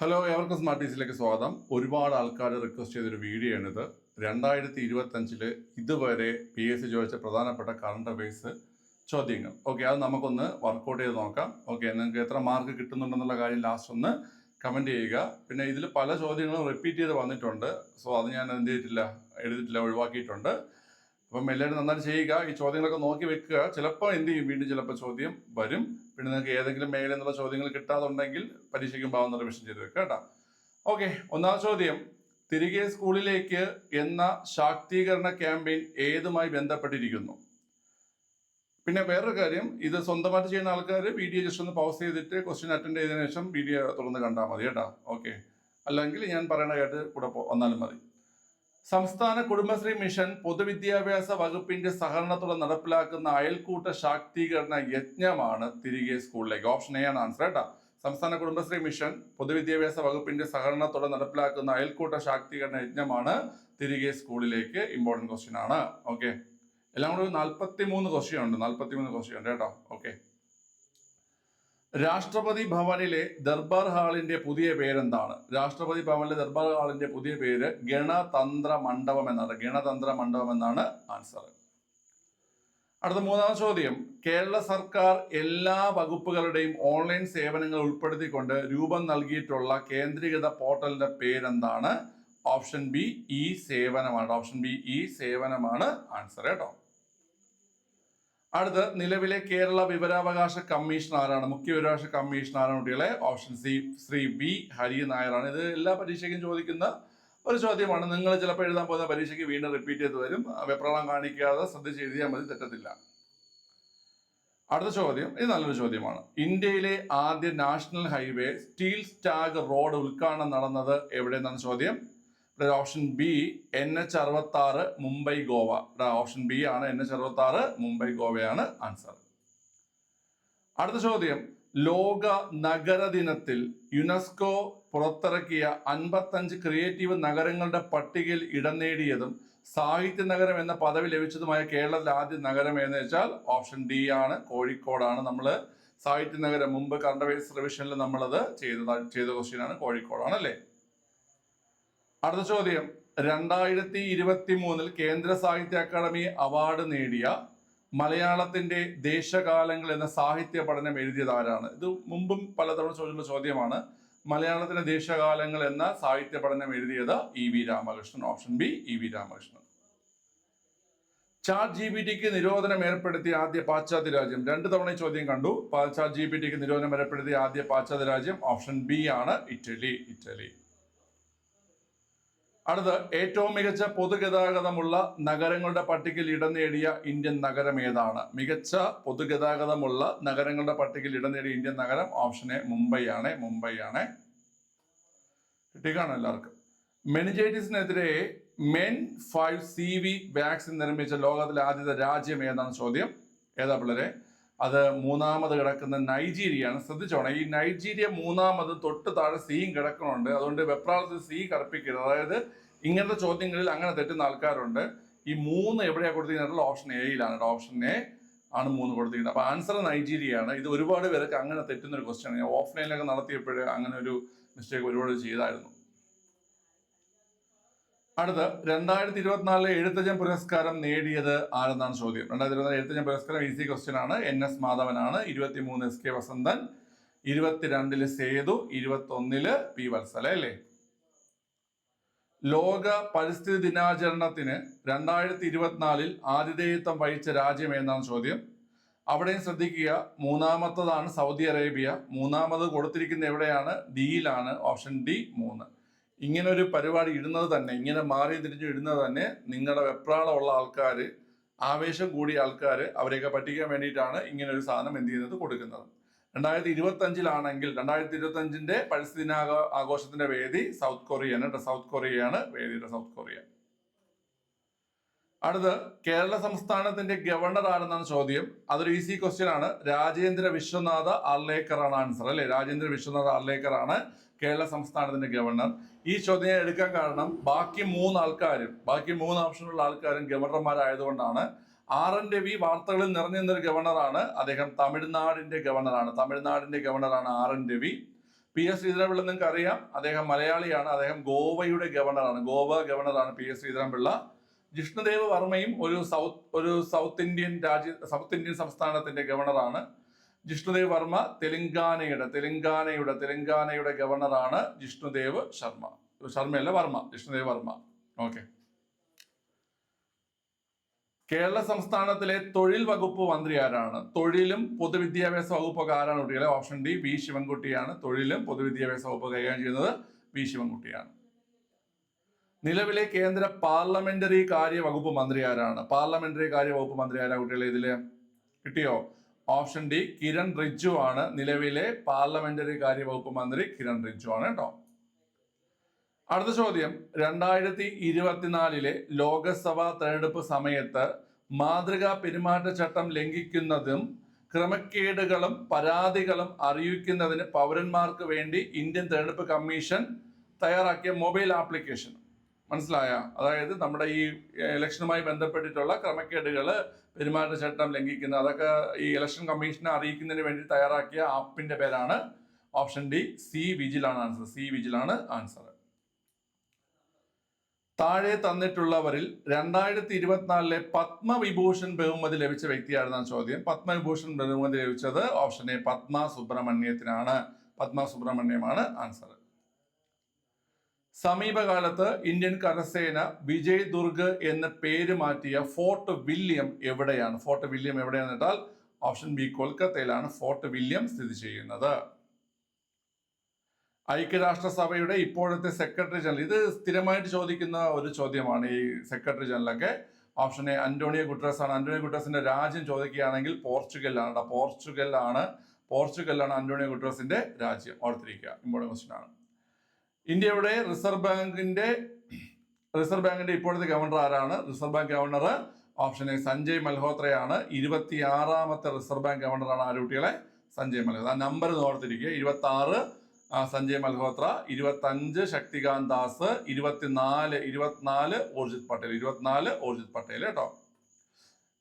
Hello എവർക്കും smart ടീസിലേക്ക് സ്വാഗതം. ഒരുപാട് ആൾക്കാർ റിക്വസ്റ്റ് ചെയ്തൊരു വീഡിയോ ആണിത്. രണ്ടായിരത്തി ഇരുപത്തഞ്ചിൽ ഇതുവരെ പി എസ് സി ചോദിച്ച പ്രധാനപ്പെട്ട കറണ്ട് അഫയേഴ്സ് ചോദ്യങ്ങൾ. ഓക്കെ അത് നമുക്കൊന്ന് വർക്കൗട്ട് ചെയ്ത് നോക്കാം. ഓക്കെ നിങ്ങൾക്ക് എത്ര മാർക്ക് കിട്ടുന്നുണ്ടെന്നുള്ള കാര്യം ലാസ്റ്റ് ഒന്ന് കമന്റ് ചെയ്യുക. പിന്നെ ഇതിൽ പല ചോദ്യങ്ങളും റിപ്പീറ്റ് ചെയ്ത് വന്നിട്ടുണ്ട്. സോ അത് ഞാൻ എന്ത് ചെയ്തിട്ടില്ല എഴുതിയിട്ടില്ല ഒഴിവാക്കിയിട്ടുണ്ട്. അപ്പം എല്ലാവരും നന്നായിട്ട് ചെയ്യുക. ഈ ചോദ്യങ്ങളൊക്കെ നോക്കി വെക്കുക. ചിലപ്പോൾ എന്ത് ചെയ്യും? വീണ്ടും ചിലപ്പോൾ ചോദ്യം വരും. പിന്നെ നിങ്ങൾക്ക് ഏതെങ്കിലും മേഖല എന്നുള്ള ചോദ്യങ്ങൾ കിട്ടാതുണ്ടെങ്കിൽ പരീക്ഷയ്ക്ക് ഭാവം റിവിഷൻ ചെയ്ത് വെക്കുക കേട്ടോ. ഓക്കെ ഒന്നാം ചോദ്യം. തിരികെ സ്കൂളിലേക്ക് എന്ന ശാക്തീകരണ ക്യാമ്പയിൻ ഏതുമായി ബന്ധപ്പെട്ടിരിക്കുന്നു? പിന്നെ വേറൊരു കാര്യം ഇത് സ്വന്തമായിട്ട് ചെയ്യുന്ന ആൾക്കാർ വീഡിയോ ജസ്റ്റ് ഒന്ന് പൗസ് ചെയ്തിട്ട് ക്വസ്റ്റ്യൻ അറ്റൻഡ് ചെയ്തതിനു ശേഷം വീഡിയോ തുറന്ന് കണ്ടാൽ മതി കേട്ടോ. ഓക്കെ അല്ലെങ്കിൽ ഞാൻ പറയണ കേട്ട് കൂടെ വന്നാലും മതി. സംസ്ഥാന കുടുംബശ്രീ മിഷൻ പൊതുവിദ്യാഭ്യാസ വകുപ്പിന്റെ സഹകരണത്തോടെ നടപ്പിലാക്കുന്ന അയൽക്കൂട്ട ശാക്തീകരണ യജ്ഞമാണ് തിരികെ സ്കൂളിലേക്ക്. ഓപ്ഷൻ എ ആണ് ആൻസർ കേട്ടോ സംസ്ഥാന കുടുംബശ്രീ മിഷൻ പൊതുവിദ്യാഭ്യാസ വകുപ്പിന്റെ സഹകരണത്തോടെ നടപ്പിലാക്കുന്ന അയൽക്കൂട്ട ശാക്തീകരണ യജ്ഞമാണ് തിരികെ സ്കൂളിലേക്ക് ഇമ്പോർട്ടന്റ് ക്വസ്റ്റ്യൻ ആണ്. ഓക്കെ എല്ലാം കൂടി നാൽപ്പത്തി മൂന്ന് ക്വസ്റ്റ്യൻ ഉണ്ട്. നാൽപ്പത്തി മൂന്ന് ക്വസ്റ്റ്യൻ ഉണ്ട് കേട്ടോ. ഓക്കെ രാഷ്ട്രപതി ഭവനിലെ ദർബാർ ഹാളിന്റെ പുതിയ പേരെന്താണ്? രാഷ്ട്രപതി ഭവനിലെ ദർബാർ ഹാളിന്റെ പുതിയ പേര് ഗണതന്ത്ര മണ്ഡപം എന്നാണ്. ഗണതന്ത്ര മണ്ഡപം എന്നാണ് ആൻസർ. അടുത്ത മൂന്നാം ചോദ്യം. കേരള സർക്കാർ എല്ലാ വകുപ്പുകളുടെയും ഓൺലൈൻ സേവനങ്ങൾ ഉൾപ്പെടുത്തിക്കൊണ്ട് രൂപം നൽകിയിട്ടുള്ള കേന്ദ്രീകൃത പോർട്ടലിന്റെ പേരെന്താണ്? ഓപ്ഷൻ ബി ഇ സേവനമാണ്. ഓപ്ഷൻ ബി ഇ സേവനമാണ് ആൻസർ കേട്ടോ. അടുത്ത് നിലവിലെ കേരള വിവരാവകാശ കമ്മീഷൻ ആരാണ്? മുഖ്യ വിവരാവകാശ കമ്മീഷൻ ആരാണ് കുട്ടികളെ? Option C Shri B Hari നായരാണ്. ഇത് എല്ലാ പരീക്ഷയ്ക്കും ചോദിക്കുന്ന ഒരു ചോദ്യമാണ്. നിങ്ങൾ ചിലപ്പോൾ എഴുതാൻ പോകുന്ന പരീക്ഷയ്ക്ക് വീണ്ടും റിപ്പീറ്റ് ചെയ്ത് വരും. വെപ്രളം കാണിക്കാതെ ശ്രദ്ധിച്ച് എഴുതിയാൽ മതി തെറ്റത്തില്ല. അടുത്ത ചോദ്യം. ഇത് നല്ലൊരു ചോദ്യമാണ്. ഇന്ത്യയിലെ ആദ്യ national highway steel slag road ഉദ്ഘാടനം നടന്നത് എവിടെ നിന്നാണ് ചോദ്യം? ഓപ്ഷൻ ബി എൻ എച്ച് അറുപത്തി ആറ് മുംബൈ ഗോവ ഓപ്ഷൻ ബി ആണ് എൻ എച്ച് അറുപത്തി ആറ് മുംബൈ ഗോവയാണ് ആൻസർ അടുത്ത ചോദ്യം. ലോക നഗര ദിനത്തിൽ യുനെസ്കോ പുറത്തിറക്കിയ അൻപത്തഞ്ച് ക്രിയേറ്റീവ് നഗരങ്ങളുടെ പട്ടികയിൽ ഇടം നേടിയതും സാഹിത്യ നഗരം എന്ന പദവി ലഭിച്ചതുമായ കേരളത്തിലെ ആദ്യ നഗരം എന്ന് വെച്ചാൽ ഓപ്ഷൻ ഡി ആണ്. കോഴിക്കോടാണ് നമ്മൾ സാഹിത്യ നഗരം. മുമ്പ് കറണ്ട് അഫയേഴ്സ് റിവിഷനിൽ നമ്മളത് ചെയ്ത ചെയ്ത ക്വസ്റ്റ്യൻ ആണ്. കോഴിക്കോടാണ് അല്ലേ? അടുത്ത ചോദ്യം. രണ്ടായിരത്തി ഇരുപത്തി മൂന്നിൽ കേന്ദ്ര സാഹിത്യ അക്കാദമി അവാർഡ് നേടിയ മലയാളത്തിന്റെ ദേശകാലങ്ങൾ എന്ന സാഹിത്യ പഠനം എഴുതിയത് ആരാണ്? ഇത് മുമ്പും പലതവണ ചോദിച്ചുള്ള ചോദ്യമാണ്. മലയാളത്തിന്റെ ദേശകാലങ്ങൾ എന്ന സാഹിത്യ പഠനം എഴുതിയത് E V Ramakrishnan option B E V Ramakrishnan. Chat G P T നിരോധനം ഏർപ്പെടുത്തിയ ആദ്യ പാശ്ചാത്യ രാജ്യം. രണ്ട് തവണ ചോദ്യം കണ്ടു. ചാറ്റ് ജി ബി ടിക്ക് നിരോധനം ഏർപ്പെടുത്തിയ ആദ്യ പാശ്ചാത്യ രാജ്യം ഓപ്ഷൻ ബി ആണ് ഇറ്റലി. ഇറ്റലി. അടുത്ത ഏറ്റവും മികച്ച പൊതുഗതാഗതമുള്ള നഗരങ്ങളുടെ പട്ടികയിൽ ഇടം നേടിയ ഇന്ത്യൻ നഗരം ഏതാണ്? മികച്ച പൊതുഗതാഗതമുള്ള നഗരങ്ങളുടെ പട്ടികയിൽ ഇടം നേടിയ ഇന്ത്യൻ നഗരം ഓപ്ഷൻ എ മുംബൈ ആണ് മുംബൈ ആണ് കിട്ടിക്കാണോ എല്ലാവർക്കും. മെനിജൈറ്റിസിനെതിരെ Men five C V vaccine നിർമ്മിച്ച ലോകത്തിലെ ആദ്യത്തെ രാജ്യം ഏതാണ് ചോദ്യം. ഏതാ പിള്ളേരെ? അത് മൂന്നാമത് കിടക്കുന്ന നൈജീരിയയാണ്. ശ്രദ്ധിച്ചോണം. ഈ നൈജീരിയ മൂന്നാമത് തൊട്ട് താഴെ സിയും കിടക്കുന്നുണ്ട്. അതുകൊണ്ട് വെപ്രാളത്തിൽ സി കറുപ്പിക്കരുത്. അതായത് ഇങ്ങനത്തെ ചോദ്യങ്ങളിൽ അങ്ങനെ തെറ്റുന്ന ആൾക്കാരുണ്ട്. ഈ മൂന്ന് എവിടെയാണ് കൊടുത്തിരിക്കുന്നത്? ഓപ്ഷൻ എയിലാണ് ഓപ്ഷൻ എ ആണ് മൂന്ന് കൊടുത്തിരിക്കുന്നത്. അപ്പൊ ആൻസർ നൈജീരിയയാണ്. ഇത് ഒരുപാട് പേർക്ക് അങ്ങനെ തെറ്റുന്ന ഒരു ക്വസ്റ്റ്യൻ ആണ്. ഞാൻ ഓഫ്ലൈനിലൊക്കെ നടത്തിയപ്പോഴേ അങ്ങനെ ഒരു മിസ്റ്റേക്ക് ഒരുപാട് ചെയ്തായിരുന്നു. അടുത്ത രണ്ടായിരത്തി ഇരുപത്തിനാലിലെ എഴുത്തച്ഛൻ പുരസ്കാരം നേടിയത് ആരെന്നാണ് ചോദ്യം? രണ്ടായിരത്തി ഇരുപത്തിനാല് എഴുത്തച്ഛൻ പുരസ്കാരം ഈസി ക്വസ്റ്റ്യൻ ആണ്. എൻ എസ് മാധവനാണ്. ഇരുപത്തി മൂന്ന് എസ് കെ വസന്തൻ. ഇരുപത്തിരണ്ടിൽ സേതു. ഇരുപത്തി ഒന്നിൽ പി വത്സല അല്ലേ? ലോക പരിസ്ഥിതി ദിനാചരണത്തിന് രണ്ടായിരത്തി ഇരുപത്തിനാലിൽ ആതിഥേയത്വം വഹിച്ച രാജ്യം എന്നാണ് ചോദ്യം? അവിടെയും ശ്രദ്ധിക്കുക. മൂന്നാമത്തതാണ് സൗദി അറേബ്യ. മൂന്നാമത് കൊടുത്തിരിക്കുന്ന എവിടെയാണ്? ഡിയിലാണ്. ഓപ്ഷൻ ഡി മൂന്ന്. ഇങ്ങനെ ഒരു പരിപാടി ഇടുന്നത് തന്നെ ഇങ്ങനെ മാറി തിരിഞ്ഞു ഇടുന്നത് തന്നെ നിങ്ങളുടെ വെപ്രാളമുള്ള ആൾക്കാർ ആവേശം കൂടിയ ആൾക്കാർ അവരെയൊക്കെ പറ്റിക്കാൻ വേണ്ടിയിട്ടാണ് ഇങ്ങനെ ഒരു സാധനം എന്ത് ചെയ്യുന്നത്? കൊടുക്കുന്നത്. രണ്ടായിരത്തി ഇരുപത്തി അഞ്ചിലാണെങ്കിൽ രണ്ടായിരത്തി ഇരുപത്തി അഞ്ചിന്റെ പരിസ്ഥിതി ദിനാഘോ ആഘോഷത്തിന്റെ വേദി സൗത്ത് കൊറിയയാണ് കേട്ടോ. സൗത്ത് കൊറിയയാണ് വേദിയുടെ സൗത്ത് കൊറിയ. അടുത്ത് കേരള സംസ്ഥാനത്തിന്റെ ഗവർണർ ആരെന്നാണ് ചോദ്യം? അതൊരു ഈസി ക്വസ്റ്റ്യൻ ആണ് രാജേന്ദ്ര വിശ്വനാഥ ആർലേക്കർ ആണ് ആൻസർ അല്ലെ? രാജേന്ദ്ര വിശ്വനാഥ ആർലേക്കർ ആണ് കേരള സംസ്ഥാനത്തിന്റെ ഗവർണർ. ഈ ചോദ്യം എടുക്കാൻ കാരണം ബാക്കി മൂന്ന് ആൾക്കാരും ബാക്കി മൂന്ന് ഓപ്ഷനുള്ള ആൾക്കാരും ഗവർണർമാരായതുകൊണ്ടാണ് ആർ എൻ രവി വാർത്തകളിൽ നിറഞ്ഞു നിന്നൊരു ഗവർണറാണ്. അദ്ദേഹം തമിഴ്നാടിന്റെ ഗവർണറാണ്. തമിഴ്നാടിന്റെ ഗവർണറാണ് R N Ravi. P S Sreedharan Pillai നിങ്ങൾക്ക് അറിയാം. അദ്ദേഹം മലയാളിയാണ്. അദ്ദേഹം ഗോവയുടെ ഗവർണറാണ്. ഗോവ ഗവർണറാണ് പി എസ് ശ്രീധരൻപിള്ള. ജിഷ്ണുദേവ് വർമ്മയും ഒരു സൗത്ത് ഒരു സൗത്ത് ഇന്ത്യൻ രാജ്യ സൗത്ത് ഇന്ത്യൻ സംസ്ഥാനത്തിന്റെ ഗവർണറാണ്. ജിഷ്ണുദേവ് വർമ്മ തെലങ്കാനയുടെ തെലങ്കാനയുടെ തെലങ്കാനയുടെ ഗവർണറാണ് ജിഷ്ണുദേവ് ശർമ്മ. ശർമ്മയല്ല വർമ്മ ജിഷ്ണുദേവ് വർമ്മ. ഓക്കെ കേരള സംസ്ഥാനത്തിലെ തൊഴിൽ വകുപ്പ് മന്ത്രി ആരാണ്? തൊഴിലും പൊതുവിദ്യാഭ്യാസ വകുപ്പൊക്കെ ആരാണ് കുട്ടികളെ ഓപ്ഷൻ ഡി വി ശിവൻകുട്ടിയാണ്. തൊഴിലും പൊതുവിദ്യാഭ്യാസ വകുപ്പ് കൈകാര്യം ചെയ്യുന്നത് വി ശിവൻകുട്ടിയാണ്. നിലവിലെ കേന്ദ്ര പാർലമെന്ററി കാര്യ വകുപ്പ് മന്ത്രി ആരാണ്? പാർലമെന്ററി കാര്യ വകുപ്പ് മന്ത്രി ആരാ കുട്ടികളെ ഇതിൽ? കിട്ടിയോ? ഓപ്ഷൻ ഡി കിരൺ റിജു ആണ്. നിലവിലെ പാർലമെന്ററി കാര്യവകുപ്പ് മന്ത്രി കിരൺ റിജു ആണ് കേട്ടോ. അടുത്ത ചോദ്യം. രണ്ടായിരത്തി ഇരുപത്തിനാലിലെ ലോകസഭാ തെരഞ്ഞെടുപ്പ് സമയത്ത് മാതൃകാ പെരുമാറ്റച്ചട്ടം ലംഘിക്കുന്നതും ക്രമക്കേടുകളും പരാതികളും അറിയിക്കുന്നതിന് പൗരന്മാർക്ക് വേണ്ടി ഇന്ത്യൻ തെരഞ്ഞെടുപ്പ് കമ്മീഷൻ തയ്യാറാക്കിയ മൊബൈൽ ആപ്ലിക്കേഷൻ. മനസ്സിലായ? അതായത് നമ്മുടെ ഈ ഇലക്ഷനുമായി ബന്ധപ്പെട്ടിട്ടുള്ള ക്രമക്കേടുകൾ പെരുമാറ്റച്ചട്ടം ലംഘിക്കുന്ന അതൊക്കെ ഈ ഇലക്ഷൻ കമ്മീഷനെ അറിയിക്കുന്നതിന് വേണ്ടി തയ്യാറാക്കിയ ആപ്പിന്റെ പേരാണ് ഓപ്ഷൻ ഡി സി വിജിലാണ് ആൻസർ. സി വിജിലാണ് ആൻസർ. താഴെ തന്നിട്ടുള്ളവരിൽ രണ്ടായിരത്തി ഇരുപത്തിനാലിലെ പത്മവിഭൂഷൺ ബഹുമതി ലഭിച്ച വ്യക്തിയായിരുന്ന ചോദ്യം. പത്മവിഭൂഷൺ ബഹുമതി ലഭിച്ചത് ഓപ്ഷൻ എ പത്മ സുബ്രഹ്മണ്യത്തിനാണ് പത്മ സുബ്രഹ്മണ്യമാണ് ആൻസർ. സമീപകാലത്ത് ഇന്ത്യൻ കരസേന വിജയ് ദുർഗ് എന്ന് പേര് മാറ്റിയ ഫോർട്ട് വില്യം എവിടെയാണ്? ഫോർട്ട് വില്യം എവിടെയാണെന്ന് കേട്ടാൽ ഓപ്ഷൻ ബി കൊൽക്കത്തയിലാണ് ഫോർട്ട് വില്യം സ്ഥിതി ചെയ്യുന്നത്. ഐക്യരാഷ്ട്രസഭയുടെ ഇപ്പോഴത്തെ സെക്രട്ടറി ജനറൽ. ഇത് സ്ഥിരമായിട്ട് ചോദിക്കുന്ന ഒരു ചോദ്യമാണ് ഈ സെക്രട്ടറി ജനറലൊക്കെ. ഓപ്ഷൻ എ അന്റോണിയോ ഗുട്രസ് ആണ് അന്റോണിയോ ഗുട്രസിന്റെ രാജ്യം ചോദിക്കുകയാണെങ്കിൽ പോർച്ചുഗലാണ് പോർച്ചുഗലാണ് പോർച്ചുഗലാണ് അന്റോണിയോ ഗുട്രസിന്റെ രാജ്യം. ഓർത്തിരിക്കുക. ഇമ്പോർട്ടന്റ് ക്വസ്റ്റ്യൻ ആണ്. ഇന്ത്യയുടെ റിസർവ് ബാങ്കിന്റെ റിസർവ് ബാങ്കിന്റെ ഇപ്പോഴത്തെ ഗവർണർ ആരാണ്? Reserve bank governor option A Sanjay മൽഹോത്രയാണ്. ഇരുപത്തി ആറാമത്തെ റിസർവ് ബാങ്ക് ഗവർണറാണ് ആരുട്ടികളെ സഞ്ജയ് മൽഹോത്ര. ആ നമ്പർ ഓർത്തിരിക്കുക. ഇരുപത്തി ആറ് സഞ്ജയ് മൽഹോത്ര ഇരുപത്തഞ്ച് ശക്തികാന്ത് ദാസ് ഇരുപത്തിനാല് ഇരുപത്തിനാല് ഊർജിത് പട്ടേൽ ഇരുപത്തിനാല് ഊർജിത് പട്ടേൽ കേട്ടോ.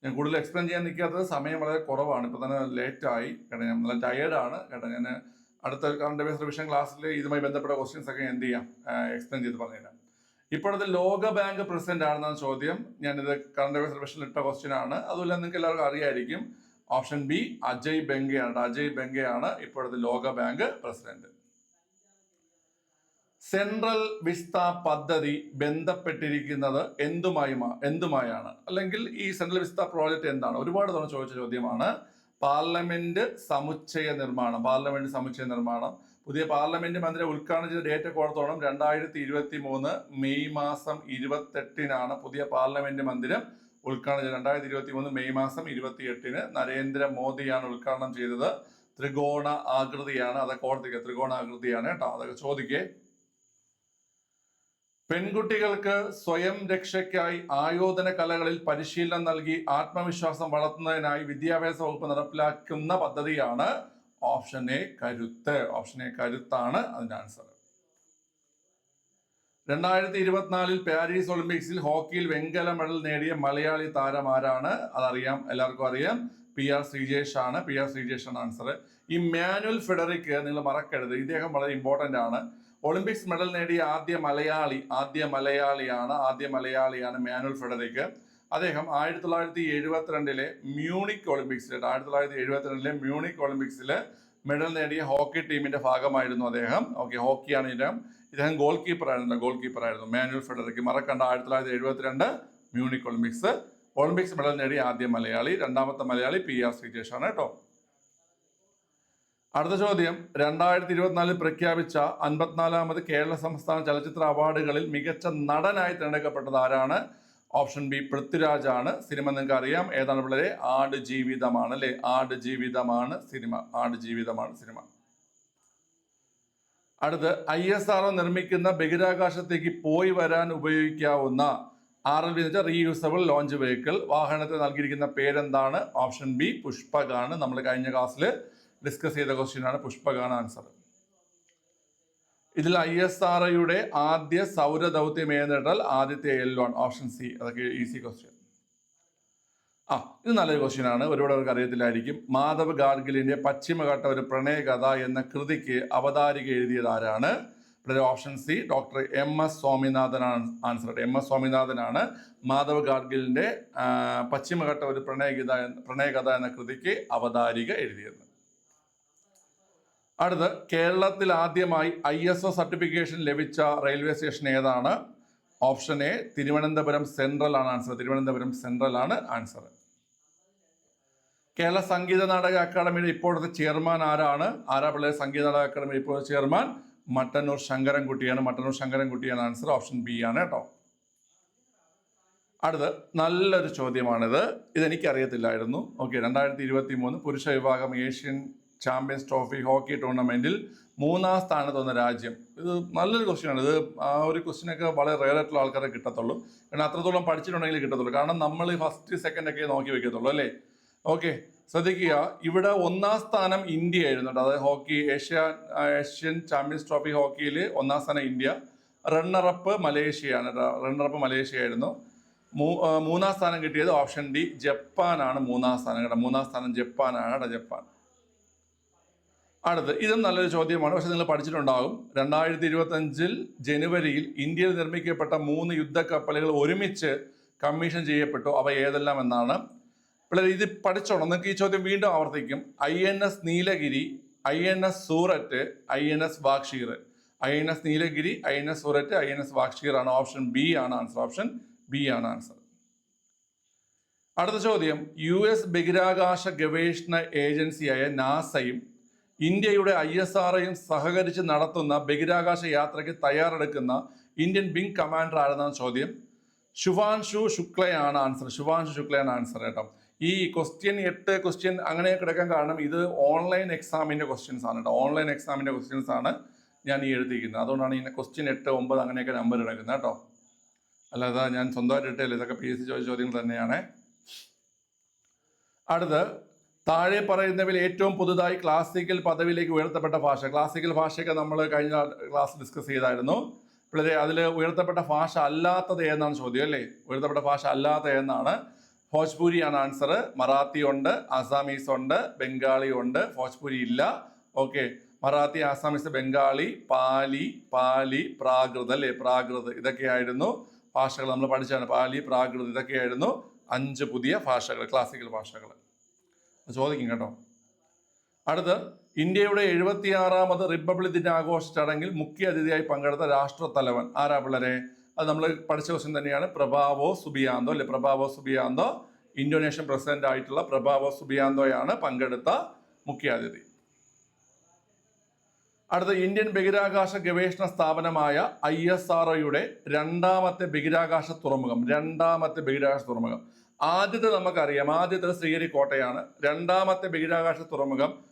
ഞാൻ കൂടുതൽ എക്സ്പ്ലെയിൻ ചെയ്യാൻ നിൽക്കാത്തത് സമയം വളരെ കുറവാണ്. ഇപ്പൊ തന്നെ ലേറ്റ് ആയി. കേട്ടോ ഞാൻ നല്ല ടയേർഡാണ് കേട്ടോ ഞാൻ അടുത്ത കറണ്ട് അഫയേഴ്സ് റിവിഷൻ ക്ലാസ്സിൽ ഇതുമായി ബന്ധപ്പെട്ട ക്വസ്റ്റ്യൻസ് ഒക്കെ എന്ത് ചെയ്യാം? എക്സ്പ്ലെയിൻ ചെയ്ത് പറഞ്ഞുതരാം. ഇപ്പോഴത്തെ ലോക ബാങ്ക് പ്രസിഡന്റ് ആണെന്നാണ് ചോദ്യം. ഞാനിത് കറണ്ട് അഫയേഴ്സ് റിവിഷനിൽ ഇട്ട ക്വസ്റ്റ്യൻ ആണ്. അതുപോലെ നിങ്ങൾക്ക് എല്ലാവർക്കും അറിയായിരിക്കും. ഓപ്ഷൻ ബി അജയ് ബംഗയാണ് അജയ് ബംഗയാണ് ഇപ്പോഴത്തെ ലോക ബാങ്ക് പ്രസിഡന്റ് സെൻട്രൽ വിസ്ത പദ്ധതി ബന്ധപ്പെട്ടിരിക്കുന്നത് എന്തുമായി എന്തുമായാണ്? അല്ലെങ്കിൽ ഈ സെൻട്രൽ വിസ്ത പ്രോജക്റ്റ് എന്താണ്? ഒരുപാട് തവണ ചോദിച്ച ചോദ്യമാണ്. പാർലമെന്റ് സമുച്ചയ നിർമ്മാണം പാർലമെന്റ് സമുച്ചയ നിർമ്മാണം. പുതിയ പാർലമെന്റ് മന്ദിരം ഉദ്ഘാടനം ചെയ്ത ഡേറ്റ് കോടത്തോളം രണ്ടായിരത്തി ഇരുപത്തി മൂന്ന് മെയ് മാസം ഇരുപത്തെട്ടിനാണ് പുതിയ പാർലമെന്റ് മന്ദിരം ഉദ്ഘാടനം ചെയ്തത്. രണ്ടായിരത്തി ഇരുപത്തി മൂന്ന് മെയ് മാസം ഇരുപത്തി എട്ടിന് നരേന്ദ്രമോദിയാണ് ഉദ്ഘാടനം ചെയ്തത്. ത്രികോണ ആകൃതിയാണ് അതൊക്കെ ഓർത്തിക്കുക ത്രികോണ ആകൃതിയാണ് കേട്ടോ അതൊക്കെ ചോദിക്കേ. പെൺകുട്ടികൾക്ക് സ്വയം രക്ഷയ്ക്കായി ആയോധന കലകളിൽ പരിശീലനം നൽകി ആത്മവിശ്വാസം വളർത്തുന്നതിനായി വിദ്യാഭ്യാസ വകുപ്പ് നടപ്പിലാക്കുന്ന പദ്ധതിയാണ് ഓപ്ഷൻ എ കരുത്ത്. ഓപ്ഷൻ എ കരുത്താണ് അതിന്റെ ആൻസർ. രണ്ടായിരത്തി ഇരുപത്തിനാലിൽ പാരീസ് ഒളിമ്പിക്സിൽ ഹോക്കിയിൽ വെങ്കല മെഡൽ നേടിയ മലയാളി താരം ആരാണ്? അതറിയാം എല്ലാവർക്കും അറിയാം. പി ആർ ശ്രീജേഷ് ആണ്. പി ആർ ശ്രീജേഷ് ആണ് ആൻസർ. ഈ മാനുവൽ ഫെഡറിക്ക് നിങ്ങൾ മറക്കരുത്. ഇദ്ദേഹം വളരെ ഇമ്പോർട്ടന്റ് ആണ്. ഒളിമ്പിക്സ് മെഡൽ നേടിയ ആദ്യ മലയാളി ആദ്യ മലയാളിയാണ് ആദ്യ മലയാളിയാണ് മാനുവൽ ഫെഡറിക്ക്. അദ്ദേഹം ആയിരത്തി തൊള്ളായിരത്തി എഴുപത്തിരണ്ടിലെ മ്യൂണിക് ഒളിമ്പിക്സിൽ ആയിരത്തി തൊള്ളായിരത്തി എഴുപത്തിരണ്ടിലെ മ്യൂണിക് ഒളിമ്പിക്സിൽ മെഡൽ നേടിയ ഹോക്കി ടീമിന്റെ ഭാഗമായിരുന്നു അദ്ദേഹം. ഓക്കെ ഹോക്കിയാണ് ഇദ്ദേഹം. ഇദ്ദേഹം ഗോൾ കീപ്പർ ആയിരുന്നു ഗോൾ കീപ്പർ ആയിരുന്നു മാനുവൽ ഫെഡറിക്ക്. മറക്കണ്ട ആയിരത്തി തൊള്ളായിരത്തി എഴുപത്തിരണ്ട് മ്യൂണിക് ഒളിമ്പിക്സ് ഒളിമ്പിക്സ് മെഡൽ നേടിയ ആദ്യ മലയാളി രണ്ടാമത്തെ മലയാളി പി ആർ ശ്രീജേഷാണ് കേട്ടോ. അടുത്ത ചോദ്യം. രണ്ടായിരത്തി ഇരുപത്തിനാലിൽ പ്രഖ്യാപിച്ച അൻപത്തിനാലാമത് കേരള സംസ്ഥാന ചലച്ചിത്ര അവാർഡുകളിൽ മികച്ച നടനായി തിരഞ്ഞെടുക്കപ്പെട്ടത് ആരാണ്? ഓപ്ഷൻ ബി പൃഥ്വിരാജ് ആണ് സിനിമ നിങ്ങൾക്ക് അറിയാം ഏതാണ് പിള്ളേരെ? ആട് ജീവിതമാണ് അല്ലെ? ആട് ജീവിതമാണ് സിനിമ. ആട് ജീവിതമാണ് സിനിമ. അടുത്ത് ഐ എസ് ആർ ഒ നിർമ്മിക്കുന്ന ബഹിരാകാശത്തേക്ക് പോയി വരാൻ ഉപയോഗിക്കാവുന്ന ആർ എൽ വി എന്ന് വെച്ചാൽ റീയൂസബിൾ ലോഞ്ച് വെഹിക്കിൾ. വാഹനത്തിന് നൽകിയിരിക്കുന്ന പേരെന്താണ്? ഓപ്ഷൻ ബി പുഷ്പകാണ്. നമ്മൾ കഴിഞ്ഞ ക്ലാസ്സിൽ ഡിസ്കസ് ചെയ്ത ക്വസ്റ്റ്യൻ ആണ് പുഷ്പകാണ് ആൻസർ ഇതിൽ ഐ എസ് ആർ ഐയുടെ ആദ്യ സൗര ദൗത്യം ഏതെന്നാൽ ആദ്യത്തെ എൽ വൺ ഓപ്ഷൻ സി അതൊക്കെ ഈസി ക്വസ്റ്റ്യൻ ആ ഇത് നല്ലൊരു ക്വസ്റ്റ്യൻ ആണ്. ഒരുപാട് പേർക്ക് അറിയത്തില്ലായിരിക്കും. മാധവ് ഗാഡ്ഗിലിന്റെ പശ്ചിമഘട്ട ഒരു പ്രണയകഥ എന്ന കൃതിക്ക് അവതാരിക എഴുതിയത് ആരാണ്? ഇവിടെ option C doctor M S സ്വാമിനാഥനാണ് answer M S സ്വാമിനാഥനാണ് മാധവ് ഗാഡ്ഗിലിന്റെ പശ്ചിമഘട്ട ഒരു പ്രണയഗീത പ്രണയകഥ എന്ന കൃതിക്ക് അവതാരിക എഴുതിയത്. അടുത്ത് കേരളത്തിൽ ആദ്യമായി ഐ എസ് ഒ സർട്ടിഫിക്കേഷൻ ലഭിച്ച റെയിൽവേ സ്റ്റേഷൻ ഏതാണ്? ഓപ്ഷൻ എ തിരുവനന്തപുരം സെൻട്രൽ ആണ് ആൻസർ. തിരുവനന്തപുരം സെൻട്രൽ ആണ് ആൻസർ. കേരള സംഗീത നാടക അക്കാദമിയുടെ ഇപ്പോഴത്തെ ചെയർമാൻ ആരാണ്? ആരാ പിള്ളേർ സംഗീത നാടക അക്കാദമിയുടെ ഇപ്പോഴത്തെ ചെയർമാൻ മട്ടന്നൂർ ശങ്കരൻകുട്ടിയാണ്. മട്ടന്നൂർ ശങ്കരൻകുട്ടിയാണ് ആൻസർ. ഓപ്ഷൻ ബി ആണ് കേട്ടോ. അടുത്ത് നല്ലൊരു ചോദ്യമാണിത്. ഇതെനിക്കറിയത്തില്ലായിരുന്നു. ഓക്കെ രണ്ടായിരത്തി ഇരുപത്തി മൂന്ന് പുരുഷ വിഭാഗം ഏഷ്യൻ ചാമ്പ്യൻസ് ട്രോഫി ഹോക്കി ടൂർണമെന്റിൽ മൂന്നാം സ്ഥാനത്ത് വന്ന രാജ്യം. ഇത് നല്ലൊരു ക്വസ്റ്റ്യൻ ആണ്. ഇത് ആ ഒരു ക്വസ്റ്റ്യനൊക്കെ വളരെ റെയർ ആയിട്ടുള്ള ആൾക്കാരെ കിട്ടത്തുള്ളൂ. കാരണം അത്രത്തോളം പഠിച്ചിട്ടുണ്ടെങ്കിൽ കിട്ടത്തുള്ളൂ. കാരണം നമ്മൾ ഫസ്റ്റ് സെക്കൻഡ് ഒക്കെ നോക്കി വെക്കത്തുള്ളൂ അല്ലേ? ഓക്കെ ശ്രദ്ധിക്കുക. ഇവിടെ ഒന്നാം സ്ഥാനം ഇന്ത്യ ആയിരുന്നു കേട്ടോ. അതായത് hockey Asia Asian champions trophy ഹോക്കിയിൽ ഒന്നാം സ്ഥാനം ഇന്ത്യ. റണ്ണറപ്പ് മലേഷ്യയാണ് കേട്ടോ. റണ്ണറപ്പ് മലേഷ്യ ആയിരുന്നു. മൂന്നാം സ്ഥാനം കിട്ടിയത് ഓപ്ഷൻ ഡി ജപ്പാനാണ് മൂന്നാം സ്ഥാനം കേട്ടോ. മൂന്നാം സ്ഥാനം ജപ്പാനാണ് കേട്ടോ ജപ്പാൻ. അടുത്ത്. ഇതും നല്ലൊരു ചോദ്യമാണ്. പക്ഷെ നിങ്ങൾ പഠിച്ചിട്ടുണ്ടാകും. രണ്ടായിരത്തി ഇരുപത്തഞ്ചിൽ ജനുവരിയിൽ ഇന്ത്യയിൽ നിർമ്മിക്കപ്പെട്ട മൂന്ന് യുദ്ധക്കപ്പലുകൾ ഒരുമിച്ച് കമ്മീഷൻ ചെയ്യപ്പെട്ടു. അവ ഏതെല്ലാം എന്നാണ് പിള്ളേർ ഇത് പഠിച്ചോണം. നിങ്ങൾക്ക് ഈ ചോദ്യം വീണ്ടും ആവർത്തിക്കും. I N S Nilgiri I N S Surat I N S Vagsheer. I N S Nilgiri I N S Surat I N S Vagsheer ആണ് ഓപ്ഷൻ ബി ആണ് ആൻസർ ഓപ്ഷൻ ബി ആണ് ആൻസർ. അടുത്ത ചോദ്യം. യു എസ് ബഹിരാകാശ ഗവേഷണ ഏജൻസിയായ നാസയും ഇന്ത്യയുടെ I S R ഐയും സഹകരിച്ച് നടത്തുന്ന ബഹിരാകാശ യാത്രയ്ക്ക് തയ്യാറെടുക്കുന്ന ഇന്ത്യൻ വിംഗ് കമാൻഡർ ആരെന്നാണ് ചോദ്യം? ശുഭാൻഷു ശുക്ലയാണ് ആൻസർ. ശുഭാൻഷു ശുക്ലയാണ് ആൻസർ കേട്ടോ. ഈ ക്വസ്റ്റ്യൻ എട്ട് ക്വസ്റ്റ്യൻ അങ്ങനെ കിടക്കാൻ കാരണം ഇത് ഓൺലൈൻ എക്സാമിന്റെ ക്വസ്റ്റ്യൻസ് ആണ് കേട്ടോ. ഓൺലൈൻ എക്സാമിന്റെ ക്വസ്റ്റ്യൻസ് ആണ് ഞാൻ ഈ എഴുതിയിരിക്കുന്നത്. അതുകൊണ്ടാണ് ഇതിന്റെ ക്വസ്റ്റ്യൻ എട്ട് ഒമ്പത് അങ്ങനെയൊക്കെ നമ്പർ കിടക്കുന്നത് കേട്ടോ. അല്ലാതെ ഞാൻ സ്വന്തമായിട്ട് ഇട്ടില്ല ഇതൊക്കെ പി എസ് സി ചോദിച്ച ചോദ്യങ്ങൾ തന്നെയാണ്. അടുത്ത് താഴെ പറയുന്നവയിൽ ഏറ്റവും പുതുതായി ക്ലാസിക്കൽ പദവിയിലേക്ക് ഉയർത്തപ്പെട്ട ഭാഷ. ക്ലാസിക്കൽ ഭാഷയൊക്കെ നമ്മൾ കഴിഞ്ഞ ക്ലാസ് ഡിസ്കസ് ചെയ്തായിരുന്നു. പിള്ളേരെ അതിൽ ഉയർത്തപ്പെട്ട ഭാഷ അല്ലാത്തത് ഏതെന്നാണ് ചോദ്യം അല്ലേ? ഉയർത്തപ്പെട്ട ഭാഷ അല്ലാത്ത ഏതെന്നാണ്? ഭോജ്പൂരിയാണ് ആൻസർ മറാത്തി ഉണ്ട് ആസാമീസ് ഉണ്ട് ബംഗാളി ഉണ്ട് ഭോജ്പൂരി ഇല്ല. ഓക്കെ മറാത്തി ആസാമീസ് ബംഗാളി പാലി പാലി പ്രാകൃത് അല്ലേ? പ്രാകൃത്. ഇതൊക്കെയായിരുന്നു ഭാഷകൾ. നമ്മൾ പഠിച്ചാണ് പാലി പ്രാകൃത്. ഇതൊക്കെയായിരുന്നു അഞ്ച് പുതിയ ഭാഷകൾ ക്ലാസിക്കൽ ഭാഷകൾ. ചോദിക്കും കേട്ടോ. അടുത്ത് ഇന്ത്യയുടെ എഴുപത്തിയാറാമത് റിപ്പബ്ലിക് ദിനാഘോഷ ചടങ്ങിൽ മുഖ്യ അതിഥിയായി പങ്കെടുത്ത രാഷ്ട്രത്തലവൻ. ആരാ പിള്ളേരെ? അത് നമ്മൾ പഠിച്ച ക്വസ്റ്റ്യൻ തന്നെയാണ്. പ്രഭാവോ സുബിയാന്തോ അല്ലെ? പ്രഭാവോ സുബിയാന്തോ ഇന്തോനേഷ്യൻ പ്രസിഡന്റ് ആയിട്ടുള്ള പ്രഭാവോ സുബിയാന്തോയാണ് പങ്കെടുത്ത മുഖ്യാതിഥി അടുത്ത ഇന്ത്യൻ ബഹിരാകാശ ഗവേഷണ സ്ഥാപനമായ ഐ എസ് ആർ രണ്ടാമത്തെ ബഹിരാകാശ തുറമുഖം. രണ്ടാമത്തെ ബഹിരാകാശ തുറമുഖം. ആദ്യത്തെ നമുക്കറിയാം. ആദ്യത്തെ ശ്രീഹരിക്കോട്ടയാണ്. രണ്ടാമത്തെ ബഹിരാകാശ തുറമുഖം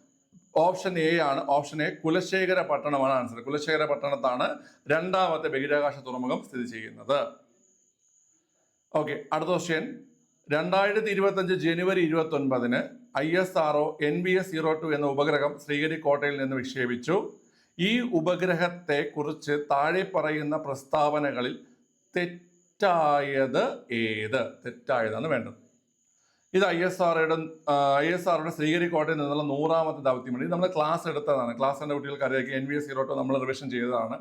ഓപ്ഷൻ എ ആണ്. ഓപ്ഷൻ എ കുലശേഖര പട്ടണമാണ് ആൻസർ. കുലശേഖര പട്ടണത്താണ് രണ്ടാമത്തെ ബഹിരാകാശ തുറമുഖം സ്ഥിതി ചെയ്യുന്നത്. ഓക്കെ അടുത്ത ക്വസ്റ്റ്യൻ രണ്ടായിരത്തി ഇരുപത്തഞ്ച് ജനുവരി ഇരുപത്തി ഒൻപതിന് I S R O N B S zero two എന്ന ഉപഗ്രഹം ശ്രീഹരിക്കോട്ടയിൽ നിന്ന് വിക്ഷേപിച്ചു. ഈ ഉപഗ്രഹത്തെ കുറിച്ച് താഴെ പറയുന്ന പ്രസ്താവനകളിൽ തെറ്റായത് ഏത്? തെറ്റായതാണ് വേണ്ടത്. ഇത് ഐ എസ് ആറുടെ ഐ എസ് ആറുടെ ശ്രീഹരിക്കോട്ടയിൽ നിന്നുള്ള നൂറാമത്തെ ദൗത്യമാണ് ഇത് നമ്മൾ ക്ലാസ് എടുത്തതാണ്. ക്ലാസ്സിന്റെ കുട്ടികൾക്ക് അറിയാക്കി N V S zero two നമ്മൾ റിവിഷൻ ചെയ്തതാണ്.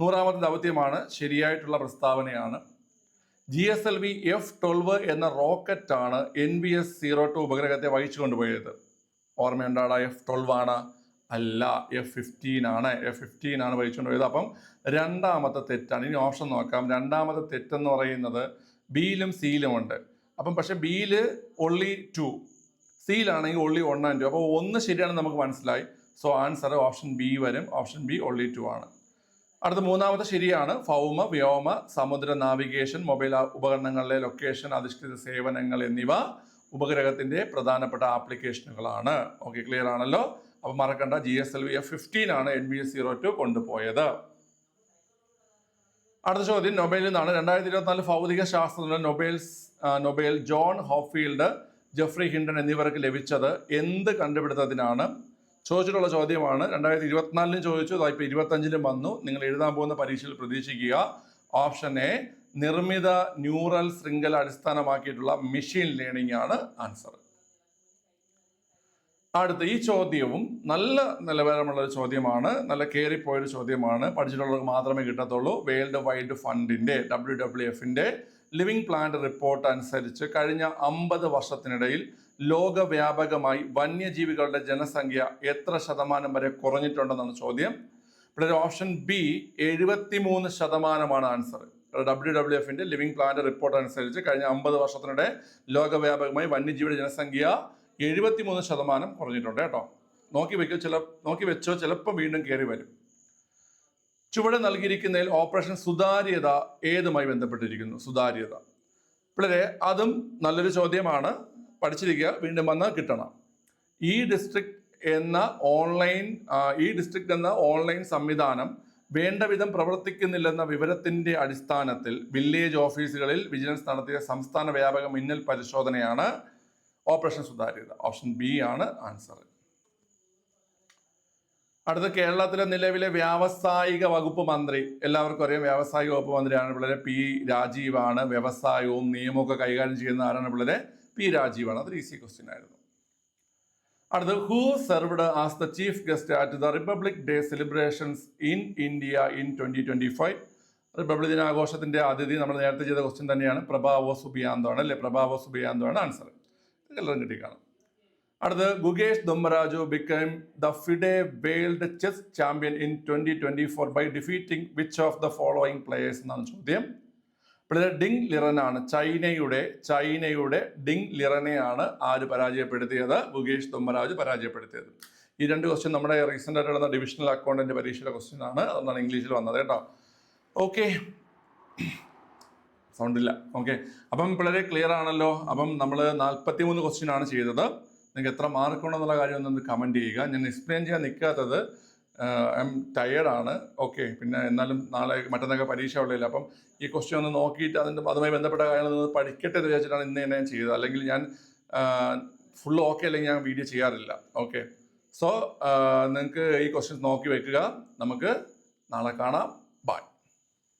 നൂറാമത്തെ ദൗത്യമാണ്. ശരിയായിട്ടുള്ള പ്രസ്താവനയാണ്. G S L V F twelve എന്ന റോക്കറ്റാണ് N B S zero two ഉപഗ്രഹത്തെ വഹിച്ചു കൊണ്ടുപോയത് ഓർമ്മയുണ്ടാടാ എഫ് ട്വൽവ് ആണ്? അല്ല എഫ് ഫിഫ്റ്റീൻ ആണ്. എഫ് ഫിഫ്റ്റീൻ ആണ് വഹിച്ചുകൊണ്ട് പോയത് അപ്പം രണ്ടാമത്തെ തെറ്റാണ്. ഇനി ഓപ്ഷൻ നോക്കാം. രണ്ടാമത്തെ തെറ്റെന്ന് പറയുന്നത് ബിയിലും സിയിലും ഉണ്ട്. അപ്പം പക്ഷെ ബിയിൽ ഒള്ളി ടു സിയിലാണെങ്കിൽ ഒള്ളി വൺ ആൻഡ് ടു അപ്പോൾ ഒന്ന് ശരിയാണെന്ന് നമുക്ക് മനസ്സിലായി. സോ ആൻസർ ഓപ്ഷൻ ബി വരും. ഓപ്ഷൻ ബി ഒള്ളി ടു ആണ്. അടുത്ത മൂന്നാമത്തെ ശരിയാണ്. ഭൗമ വ്യോമ സമുദ്ര നാവിഗേഷൻ മൊബൈൽ ഉപകരണങ്ങളിലെ ലൊക്കേഷൻ അധിഷ്ഠിത സേവനങ്ങൾ എന്നിവ ഉപഗ്രഹത്തിന്റെ പ്രധാനപ്പെട്ട ആപ്ലിക്കേഷനുകളാണ് ഓക്കെ ക്ലിയർ ആണല്ലോ? അപ്പം മറക്കണ്ട G S L V F fifteen ആണ് N B S zero two കൊണ്ടുപോയത്. അടുത്ത ചോദ്യം നൊബേലിൽ നിന്നാണ്. രണ്ടായിരത്തി ഇരുപത്തിനാല് ഭൗതിക ശാസ്ത്രജ്ഞ Nobels Nobel John Hopfield Geoffrey Hinton എന്നിവർക്ക് ലഭിച്ചത് എന്ത് കണ്ടുപിടുത്തത്തിനാണ്? ചോദിച്ചിട്ടുള്ള ചോദ്യമാണ്. രണ്ടായിരത്തി ഇരുപത്തിനാലിലും ചോദിച്ചു ഇപ്പോൾ ഇരുപത്തഞ്ചിലും വന്നു. നിങ്ങൾ എഴുതാൻ പോകുന്ന പരീക്ഷയിൽ പ്രതീക്ഷിക്കുക. ഓപ്ഷൻ എ നിർമ്മിത ന്യൂറൽ ശൃംഖല അടിസ്ഥാനമാക്കിയിട്ടുള്ള മെഷീൻ ലേണിംഗ് ആണ് ആൻസർ. അടുത്ത ഈ ചോദ്യവും നല്ല നിലവാരമുള്ള ഒരു ചോദ്യമാണ് നല്ല കയറിപ്പോയൊരു ചോദ്യമാണ്. പഠിച്ചിട്ടുള്ളവർക്ക് മാത്രമേ കിട്ടത്തുള്ളൂ. വേൾഡ് വൈഡ് ഫണ്ടിന്റെ ഡബ്ല്യു ഡബ്ല്യു എഫിന്റെ ലിവിംഗ് പ്ലാന്റ് റിപ്പോർട്ട് അനുസരിച്ച് കഴിഞ്ഞ അമ്പത് വർഷത്തിനിടയിൽ ലോകവ്യാപകമായി വന്യജീവികളുടെ ജനസംഖ്യ എത്ര ശതമാനം വരെ കുറഞ്ഞിട്ടുണ്ടെന്നാണ് ചോദ്യം. ഇവിടെ ഓപ്ഷൻ ബി എഴുപത്തിമൂന്ന് ശതമാനമാണ് ആൻസർ ഡബ്ല്യു ഡബ്ല്യു എഫിന്റെ ലിവിംഗ് പ്ലാന്റ് റിപ്പോർട്ട് അനുസരിച്ച് കഴിഞ്ഞ അമ്പത് വർഷത്തിനിടെ ലോകവ്യാപകമായി വന്യജീവിയുടെ ജനസംഖ്യ എഴുപത്തിമൂന്ന് ശതമാനം കുറഞ്ഞിട്ടുണ്ട് കേട്ടോ. നോക്കി വെക്കോ ചില നോക്കി വെച്ചോ ചിലപ്പോൾ വീണ്ടും കയറി വരും. ചുവടെ നൽകിയിരിക്കുന്നതിൽ ഓപ്പറേഷൻ സുതാര്യത ഏതുമായി ബന്ധപ്പെട്ടിരിക്കുന്നു? സുതാര്യത. പിള്ളേരെ അതും നല്ലൊരു ചോദ്യമാണ്. പഠിച്ചിരിക്കുക വീണ്ടും വന്ന് കിട്ടണം. ഈ ഡിസ്ട്രിക്ട് എന്ന ഓൺലൈൻ ഈ ഡിസ്ട്രിക്ട് എന്ന ഓൺലൈൻ സംവിധാനം വേണ്ട വിധം പ്രവർത്തിക്കുന്നില്ലെന്ന വിവരത്തിന്റെ അടിസ്ഥാനത്തിൽ വില്ലേജ് ഓഫീസുകളിൽ വിജിലൻസ് നടത്തിയ സംസ്ഥാന വ്യാപക മിന്നൽ പരിശോധനയാണ് ഓപ്പറേഷൻ സുതാര്യത. ഓപ്ഷൻ ബി ആണ് ആൻസർ. അടുത്ത കേരളത്തിലെ നിലവിലെ വ്യാവസായിക വകുപ്പ് മന്ത്രി. എല്ലാവർക്കും അറിയാം വ്യാവസായിക വകുപ്പ് മന്ത്രിയാണ് പിള്ളേരെ പി രാജീവാണ്. വ്യവസായവും നിയമമൊക്കെ കൈകാര്യം ചെയ്യുന്ന ആരാണ് പിള്ളേരെ? പി രാജീവാണ്. അതൊരു ഈസി ക്വസ്റ്റ്യൻ ആയിരുന്നു. അടുത്തത് who served as the chief guest at the republic day celebrations in India in twenty twenty five republic ദിനാഘോഷത്തിന്റെ അതിഥി നമ്മൾ നേരത്തെ ചെയ്ത ക്വസ്റ്റ്യൻ തന്നെയാണ്. പ്രഭാവോ സുബിയാന്തോ ആണ് അല്ലെ? പ്രഭാവോ സുബിയാന്തോ ആണ് ആൻസർ. എല്ലാവരും കാണാം. അടുത്ത് Gukesh Dommaraju become the FIDE world chess champion in twenty twenty four by defeating which of the following players എന്നാണ് ചോദ്യം. ഇവിടെ ഡിങ് ലിറനാണ്. ചൈനയുടെ ചൈനയുടെ ഡിങ് ലിറനെയാണ് ആര് പരാജയപ്പെടുത്തിയത്? ഗുഗേഷ് തുമ്മരാജ് പരാജയപ്പെടുത്തിയത്. ഈ രണ്ട് ക്വസ്റ്റ്യൻ നമ്മുടെ റീസെന്റ് ആയിട്ട് നടന്ന ഡിവിഷണൽ അക്കൗണ്ടിന്റെ പരീക്ഷയുടെ ക്വസ്റ്റ്യൻ ആണ്. അതൊന്നാണ് ഇംഗ്ലീഷിൽ വന്നത് കേട്ടോ. ഓക്കെ സൗണ്ട് ഇല്ല ഓക്കെ അപ്പം വളരെ ക്ലിയർ ആണല്ലോ. അപ്പം നമ്മൾ നാൽപ്പത്തി മൂന്ന് ക്വസ്റ്റ്യൻ ആണ് ചെയ്തത്. നിങ്ങൾക്ക് എത്ര മാർക്ക് ഉണ്ടെന്നുള്ള കാര്യം ഒന്ന് കമന്റ് ചെയ്യുക. ഞാൻ എക്സ്പ്ലെയിൻ ചെയ്യാൻ നിൽക്കാത്തത് ഐ എം ടയേർഡാണ് ഓക്കെ പിന്നെ എന്നാലും നാളെ മറ്റന്നൊക്കെ പരീക്ഷ ഉള്ളില്ല അപ്പം ഈ ക്വസ്റ്റ്യൻ ഒന്ന് നോക്കിയിട്ട് അതിന്റെ അതുമായി ബന്ധപ്പെട്ട കാര്യങ്ങൾ ഒന്ന് പഠിക്കട്ടെ എന്ന് വിചാരിച്ചിട്ടാണ് ഇന്ന് തന്നെ ഞാൻ ചെയ്തത്. അല്ലെങ്കിൽ ഞാൻ ഫുൾ ഓക്കെ അല്ലെങ്കിൽ ഞാൻ വീഡിയോ ചെയ്യാറില്ല. ഓക്കെ സോ നിങ്ങൾക്ക് ഈ ക്വസ്റ്റ്യൻസ് നോക്കി വെക്കുക. നമുക്ക് നാളെ കാണാം.